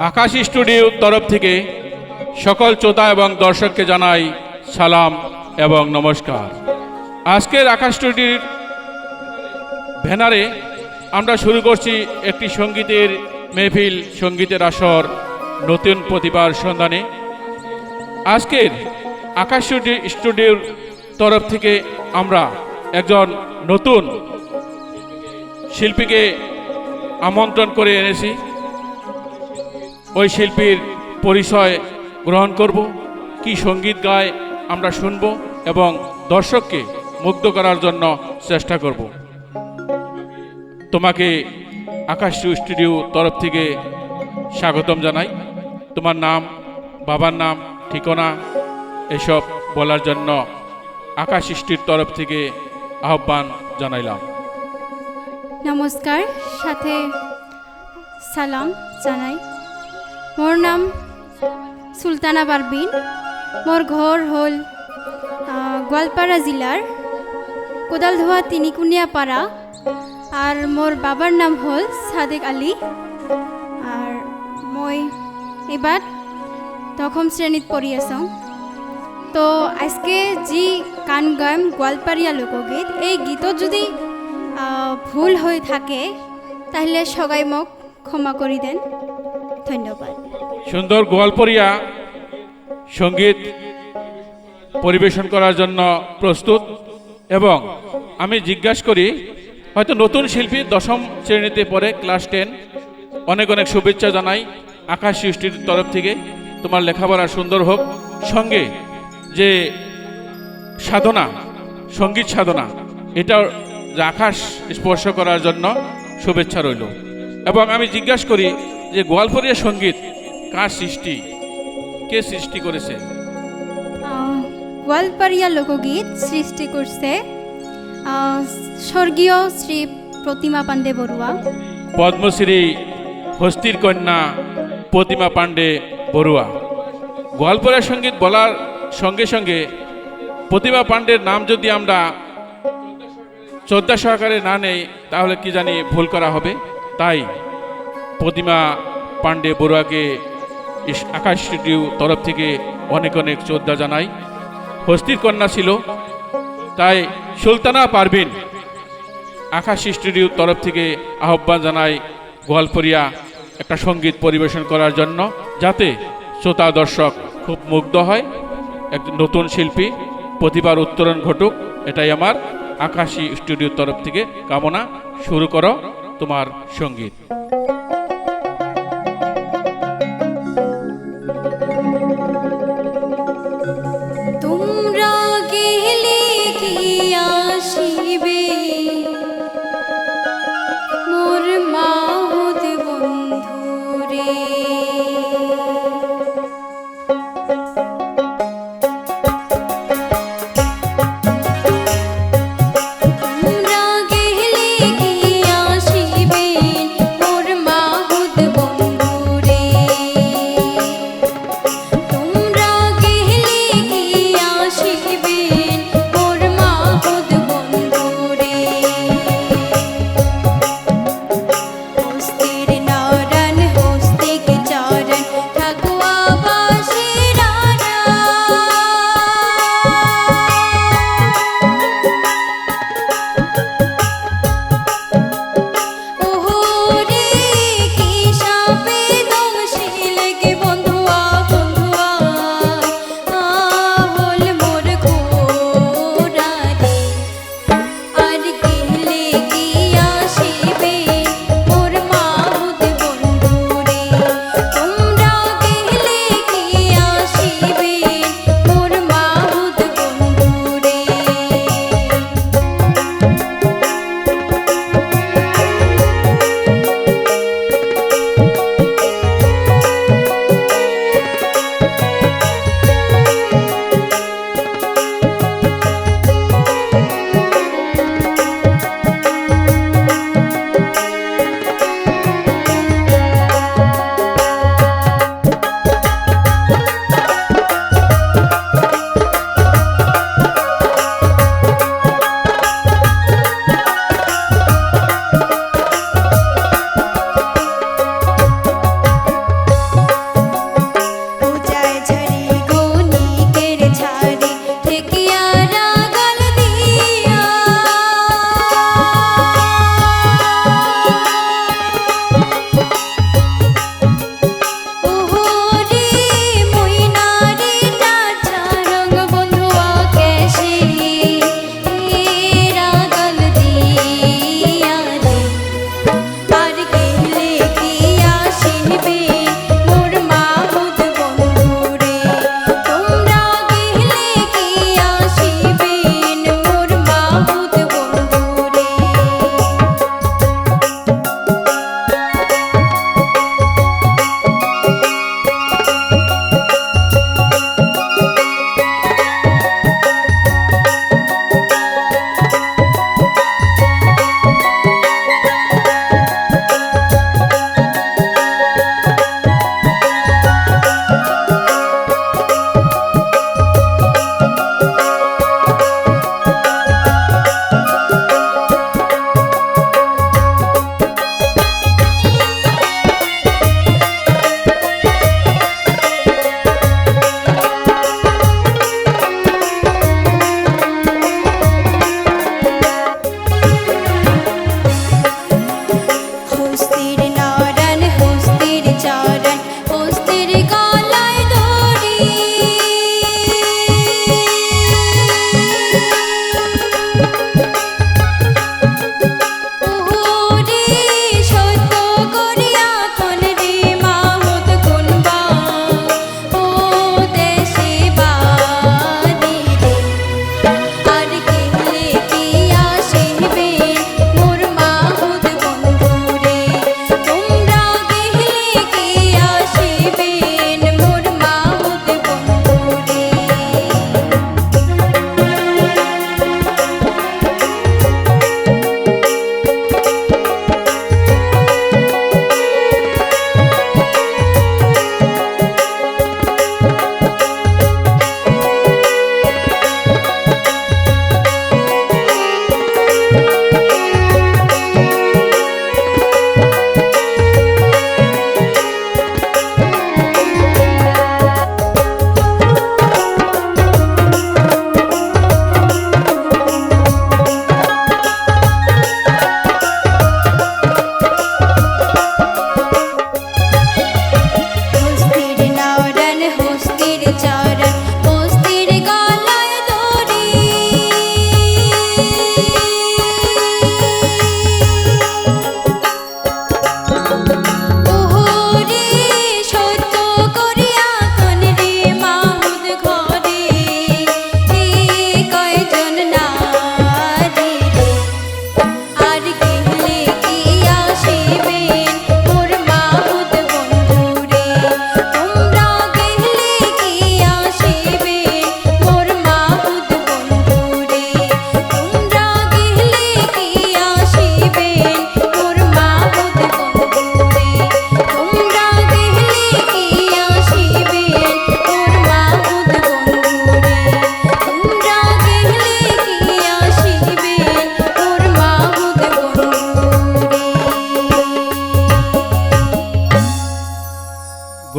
আকাশ স্টুডিওর তরফ থেকে সকল শ্রোতা এবং দর্শককে জানাই সালাম এবং নমস্কার। আজকের আকাশ স্টুডিওর ব্যানারে আমরা শুরু করছি একটি সঙ্গীতের মেহফিল, সঙ্গীতের আসর, নতুন প্রতিভার সন্ধানে। আজকের আকাশ স্টুডিও- স্টুডিওর তরফ থেকে আমরা একজন নতুন শিল্পীকে আমন্ত্রণ করে এনেছি। ওই শিল্পীর পরিচয় গ্রহণ করব, কি সংগীত গায় আমরা শুনব এবং দর্শককে মুগ্ধ করার জন্য চেষ্টা করব। তোমাকে আকাশ স্টুডিও তরফ থেকে স্বাগতম জানাই। তোমার নাম, বাবার নাম, ঠিকানা এসব বলার জন্য আকাশ স্টুডিওর তরফ থেকে আহ্বান জানাইলাম। নমস্কার, সাথে সালাম জানাই। মোৰ নাম চুলতানা পারবিন মোৰ ঘৰ হ'ল আহ, গোৱালপাৰা জিলাৰ কোদালধোৱা তিনিকুণীয়া পাৰা আর মোর বাবার নাম হল সাদেক আলী। আর মই এবার দশম শ্রেণীত পঢ়ি আছোঁ। তো আজকে যি গান গাম গোৱালপাৰীয়া লোকগীত এই গীতত যদি ভুল হৈ থাকে তাহলে সবাই মোক ক্ষমা কৰি দেন। ধন্যবাদ। সুন্দর গোয়ালপরিয়া সংগীত পরিবেশন করার জন্য প্রস্তুত এবং আমি জিজ্ঞাসা করি, হয়তো নতুন শিল্পী দশম শ্রেণীতে পড়ে ক্লাস টেন। অনেক অনেক শুভেচ্ছা জানাই আকাশ সৃষ্টির তরফ থেকে। তোমার লেখাপড়া সুন্দর হোক। সঙ্গে যে সাধনা, সংগীত সাধনা, এটা যে আকাশ স্পর্শ করার জন্য শুভেচ্ছা রইল। এবং আমি জিজ্ঞাসা করি যে গোয়ালপরিয়া সংগীত কার সৃষ্টি? কে সৃষ্টি করেছে? আহ, গোৱালপাৰীয়া লোকগীত সৃষ্টি করছে স্বর্গীয় শ্রী প্রতিমা পাণ্ডে বৰুৱা পদ্মশ্রী হস্তির কন্যা প্রতিমা পাণ্ডে বড়ুয়া। গোয়ালপরিয়া সংগীত বলার সঙ্গে সঙ্গে প্রতিমা পাণ্ডের নাম যদি আমরা শ্রদ্ধা সহকারে না নেই তাহলে কি জানি ভুল করা হবে? তাই প্রতিমা পাণ্ডে বড়ুয়াকে আকাশ স্টুডিও তরফ থেকে অনেক অনেক শ্রদ্ধা জানাই। হস্তির কন্যা ছিল, তাই সুলতানা পারভিন আকাশ স্টুডিওর তরফ থেকে আহ্বান জানাই গোয়ালপরিয়া একটা সংগীত পরিবেশন করার জন্য, যাতে শ্রোতা দর্শক খুব মুগ্ধ হয়। এক নতুন শিল্পী প্রতিভার উত্তরণ ঘটুক, এটাই আমার আকাশী স্টুডিওর তরফ থেকে কামনা। শুরু করো তোমার সংগীত।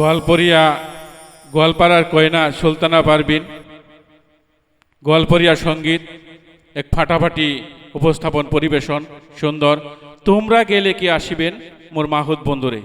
গোয়ালপরিয়া, গোয়ালপাড়ার কয়না সুলতানা পারবিন, গোয়ালপরিয়া সংগীত এক ফাটাফাটি উপস্থাপন পরিবেশন সুন্দর। তোমরা গেলে কি আসিবেন মোর মাহুদ বন্ধুরে?